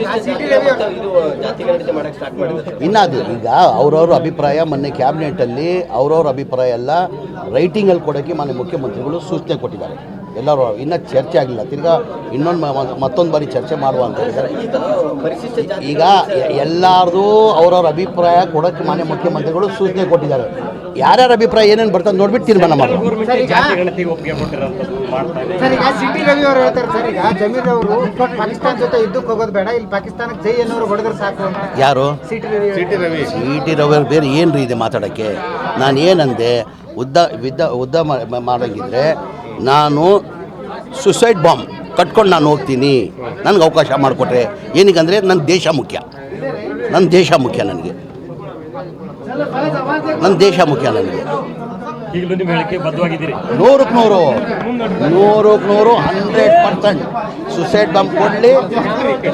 ಇದು ಜಾತಿ ಗಣತಿ ಮಾಡಕ್ ಸ್ಟಾರ್ಟ್ ಮಾಡಿದ್ದಾರೆ ಸರ್. ಇನ್ನು ಅದು ಈಗ ಅವ್ರವ್ರ ಅಭಿಪ್ರಾಯ ಮೊನ್ನೆ ಕ್ಯಾಬಿನೆಟಲ್ಲಿ ಅವ್ರವ್ರ ಅಭಿಪ್ರಾಯ ಎಲ್ಲ ರೈಟಿಂಗಲ್ಲಿ ಕೊಡೋಕೆ ಮಾನ್ಯ ಮುಖ್ಯಮಂತ್ರಿಗಳು ಸೂಚನೆ ಕೊಟ್ಟಿದ್ದಾರೆ ಎಲ್ಲರೂ ಇನ್ನೂ ಚರ್ಚೆ ಆಗಿಲ್ಲ. ತಿರ್ಗಾ ಇನ್ನೊಂದು ಮತ್ತೊಂದು ಬಾರಿ ಚರ್ಚೆ ಮಾಡುವ ಅಂತ ಹೇಳಿದ್ದಾರೆ. ಈಗ ಎಲ್ಲರದು ಅವ್ರವ್ರ ಅಭಿಪ್ರಾಯ ಕೊಡೋಕ್ಕೆ ಮಾನ್ಯ ಮುಖ್ಯಮಂತ್ರಿಗಳು ಸೂಚನೆ ಕೊಟ್ಟಿದ್ದಾರೆ. ಯಾರ್ಯಾರ ಅಭಿಪ್ರಾಯ ಏನೇನು ಬರ್ತದೆ ನೋಡ್ಬಿಟ್ಟು ತೀರ್ಮಾನ ಮಾಡಿ ಜಾತಿ ಗಣತಿಗೆ ಒಪ್ಪಿಗೆ ಕೊಟ್ಟಿರೋಂಥದ್ದು ಮಾಡ್ತಾ ಸರ್ ಸಿಟಿ ರವಿ ಅವರು ಹೇಳ್ತಾರೆ ಸರ್ ಈಗ ಜಮೀರ್ ಅವರು ಪಾಕಿಸ್ತಾನ ಜೊತೆ ಯುದ್ಧಕ್ಕೆ ಹೋಗೋದು ಬೇಡ ಇಲ್ಲಿ ಪಾಕಿಸ್ತಾನಕ್ಕೆ ಜೈ ಅನ್ನೋರು ಹೊಡೆದ್ರೆ ಸಾಕು ಯಾರು? C T Ravi C T Ravi. ಅವ್ರು ಬೇರೆ ಏನ್ರಿ ರೀ ಇದೆ ಮಾತಾಡೋಕ್ಕೆ? ನಾನು ಏನಂದೆ ಉದ್ದ ವಿದ್ದ ಉದ್ದ ಮಾಡೋಂಗಿದ್ರೆ ನಾನು ಸುಸೈಡ್ ಬಾಂಬ್ ಕಟ್ಕೊಂಡು ನಾನು ಹೋಗ್ತೀನಿ. ನನಗೆ ಅವಕಾಶ ಮಾಡಿಕೊಟ್ರೆ. ಏನಕ್ಕಂದರೆ ನನ್ನ ದೇಶ ಮುಖ್ಯ. ನನ್ನ ದೇಶ ಮುಖ್ಯ ನನಗೆ. ನನ್ನ ದೇಶ ಮುಖ್ಯ ನನಗೆ. ನೂರಕ್ಕೆ ನೂರು. ನೂರಕ್ಕೆ ನೂರು ಹಂಡ್ರೆಡ್ ಪರ್ಸೆಂಟ್ ಸುಸೈಡ್ ಬಾಂಬ್ ಕೊಡಲಿ.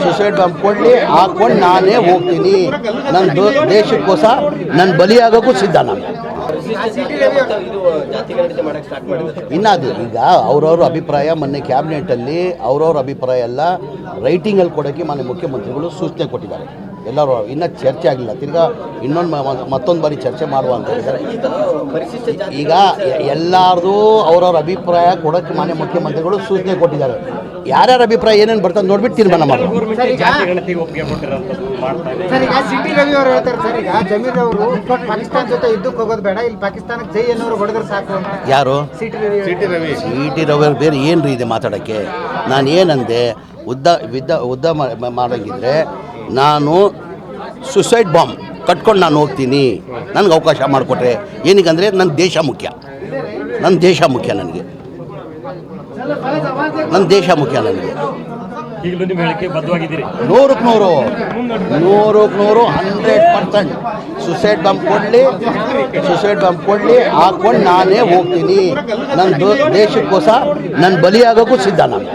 ಸುಸೈಡ್ ಬಾಂಬ್ ಕೊಡಲಿ. ಹಾಕ್ಕೊಂಡು ನಾನೇ ಹೋಗ್ತೀನಿ. ನನ್ನ ದೇಶಕ್ಕೋಸ ದೇಶಕ್ಕೋಸ್ಕರ ನನ್ನ ಬಲಿಯಾಗೋಕ್ಕೂ ಸಿದ್ಧ ನಾನು. ಇನ್ನು ಅದು ಈಗ ಅವ್ರವ್ರ ಅಭಿಪ್ರಾಯ ಮೊನ್ನೆ ಕ್ಯಾಬಿನೆಟಲ್ಲಿ ಅವ್ರವ್ರ ಅಭಿಪ್ರಾಯ ಎಲ್ಲ ರೈಟಿಂಗಲ್ಲಿ ಕೊಡೋಕೆ ಮಾನ್ಯ ಮುಖ್ಯಮಂತ್ರಿಗಳು ಸೂಚನೆ ಕೊಟ್ಟಿದ್ದಾರೆ. ಎಲ್ಲರೂ ಇನ್ನೂ ಚರ್ಚೆ ಆಗಿಲ್ಲ. ತಿರ್ಗಾ ಇನ್ನೊಂದು ಮತ್ತೊಂದು ಬಾರಿ ಚರ್ಚೆ ಮಾಡುವ ಅಂತ ಹೇಳಿದ್ದಾರೆ. ಈಗ ಎಲ್ಲಾರ್ದು ಅವ್ರವ್ರ ಅಭಿಪ್ರಾಯ ಕೊಡೋಕ್ಕೆ ಮಾನ್ಯ ಮುಖ್ಯಮಂತ್ರಿಗಳು ಸೂಚನೆ ಕೊಟ್ಟಿದ್ದಾರೆ. ಯಾರ್ಯಾರ ಅಭಿಪ್ರಾಯ ಏನೇನು ಬರ್ತದೆ ನೋಡ್ಬಿಟ್ಟು ತೀರ್ಮಾನ ಮಾಡಿ ಗೌರ್ಮೆಂಟ್ ಜಾತಿ ಗಣತಿಗೆ ಒಪ್ಪಿಗೆ ಕೊಟ್ಟಿರೋಂಥದ್ದು ಮಾಡ್ತಾ ಸರ್ ಸಿಟಿ ರವಿ ಅವರು ಹೇಳ್ತಾರೆ ಸರ್ ಈಗ ಜಮೀರ್ ಅವರು ಪಾಕಿಸ್ತಾನ ಜೊತೆ ಇದ್ದಕ್ಕೆ ಹೋಗೋದು ಬೇಡ ಇಲ್ಲಿ ಪಾಕಿಸ್ತಾನಕ್ಕೆ ಜೈ ಅನ್ನೋರು ಹೊಡೆದ್ರೆ ಸಾಕು ಯಾರು? C T Ravi C T Ravi. ಅವ್ರು ಬೇರೆ ಏನು ರೀ ಇದೆ ಮಾತಾಡಕ್ಕೆ? ನಾನು ಏನಂದೆ ಉದ್ದ ವಿದ್ದ ಉದ್ದ ಮಾಡೋಂಗಿದ್ರೆ ನಾನು ಸುಸೈಡ್ ಬಾಂಬ್ ಕಟ್ಕೊಂಡು ನಾನು ಹೋಗ್ತೀನಿ. ನನಗೆ ಅವಕಾಶ ಮಾಡಿಕೊಟ್ರೆ. ಏನಕ್ಕಂದರೆ ನನ್ನ ದೇಶ ಮುಖ್ಯ. ನನ್ನ ದೇಶ ಮುಖ್ಯ ನನಗೆ. ನನ್ನ ದೇಶ ಮುಖ್ಯ ನನಗೆ. ನೂರಕ್ಕೆ ನೂರು. ನೂರಕ್ಕೆ ನೂರು ಹಂಡ್ರೆಡ್ ಪರ್ಸೆಂಟ್ ಸುಸೈಡ್ ಬಾಂಬ್ ಕೊಡಲಿ ಸುಸೈಡ್ ಬಾಂಬ್ ಕೊಡಲಿ ಹಾಕ್ಕೊಂಡು ನಾನೇ ಹೋಗ್ತೀನಿ. ನನ್ನ ದೇಶಕ್ಕೋಸ ದೇಶಕ್ಕೋಸ್ಕರ ನನ್ನ ಬಲಿಯಾಗೋಕ್ಕೂ ಸಿದ್ಧ ನಾನು.